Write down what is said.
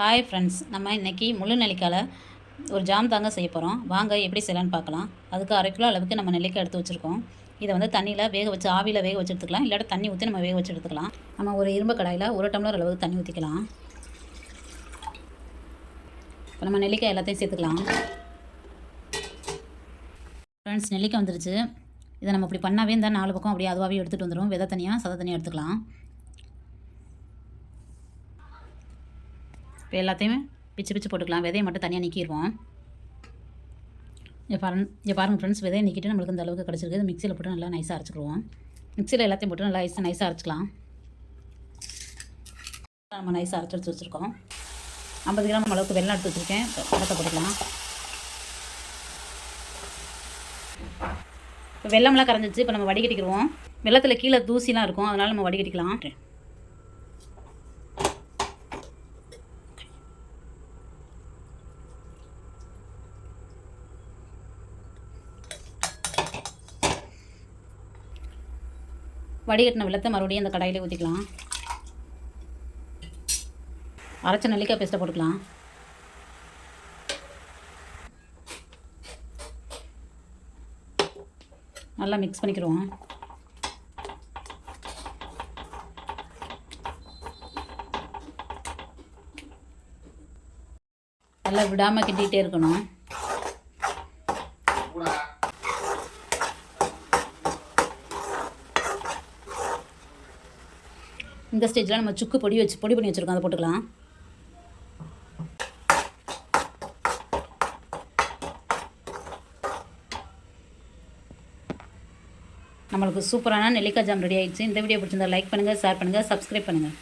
Hi friends நம்ம இன்றைக்கி முழு நெல்லிக்காயில் ஒரு ஜாம் தாங்க செய்ய போகிறோம் வாங்க எப்படி செய்யலான்னு பார்க்கலாம். அதுக்கு அரை கிலோ அளவுக்கு நம்ம நெல்லிக்காய் எடுத்து வச்சுருக்கோம். இதை வந்து தண்ணியில் வேக வச்சு ஆவியில் வேக வச்சு எடுத்துக்கலாம். இல்லாட்ட தண்ணி ஊற்றி நம்ம வேக வச்சு எடுத்துக்கலாம். நம்ம ஒரு இரும்பு கடாயில் ஒரு டம்ளர் அளவுக்கு தண்ணி ஊற்றிக்கலாம் இப்போ நம்ம நெல்லிக்காய் எல்லாத்தையும் சேர்த்துக்கலாம். ஃப்ரெண்ட்ஸ் நெல்லிக்காய் வந்துருச்சு. இதை நம்ம இப்படி பண்ணாவே இருந்தால் நாலு பக்கம் அப்படியே அதுவாகவே எடுத்துகிட்டு வந்துடும் விதை தனியாக சத தனியாக எடுத்துக்கலாம். இப்போ எல்லாத்தையுமே பிச்சு பிச்சு போட்டுக்கலாம். விதையை மட்டும் தனியாக நிற்கிடுவோம் இங்கே பாருங்க இங்கே பாருங்கள் ஃப்ரெண்ட்ஸ் விதையை நிற்கிட்டு நம்மளுக்கு இந்த அளவுக்கு கிடச்சிருக்கு. மிக்சியில் போட்டு நல்லா நைஸாக அரைச்சிக்கிடுவோம். மிக்சியில் எல்லாத்தையும் போட்டு நல்லா நைஸாக நைஸாக அரைச்சிக்கலாம். நம்ம நைஸாக அரைச்சி எடுத்து வச்சுருக்கோம். ஐம்பது கிராம் அளவுக்கு வெள்ளம் எடுத்து வச்சுருக்கேன். படத்தை போட்டுக்கலாம். இப்போ வெள்ளம்லாம் கரைஞ்சிச்சு இப்போ நம்ம வடிகட்டிக்கிடுவோம். வெள்ளத்தில் கீழே தூசிலாம் இருக்கும். அதனால் நம்ம வடிகட்டிக்கலாம். வடிகட்டின வெள்ளத்தை மறுபடியும் அந்த கடாயிலே ஊற்றிக்கலாம் அரைச்ச நெல்லிக்காய் பேஸ்ட்டை போட்டுக்கலாம். நல்லா மிக்ஸ் பண்ணிக்கிடுவோம் நல்லா விடாமல் கிட்டிகிட்டே இருக்கணும். இந்த ஸ்டேஜில் நம்ம சுக்கு பொடி வச்சு பொடி பண்ணி வச்சுருக்கோம் அதை போட்டுக்கலாம். நம்மளுக்கு சூப்பரான நெல்லிக்காய் ஜாம் ரெடி ஆகிடுச்சு இந்த வீடியோ பிடிச்சிருந்தா லைக் பண்ணுங்கள் ஷேர் பண்ணுங்கள் சப்ஸ்கிரைப் பண்ணுங்கள்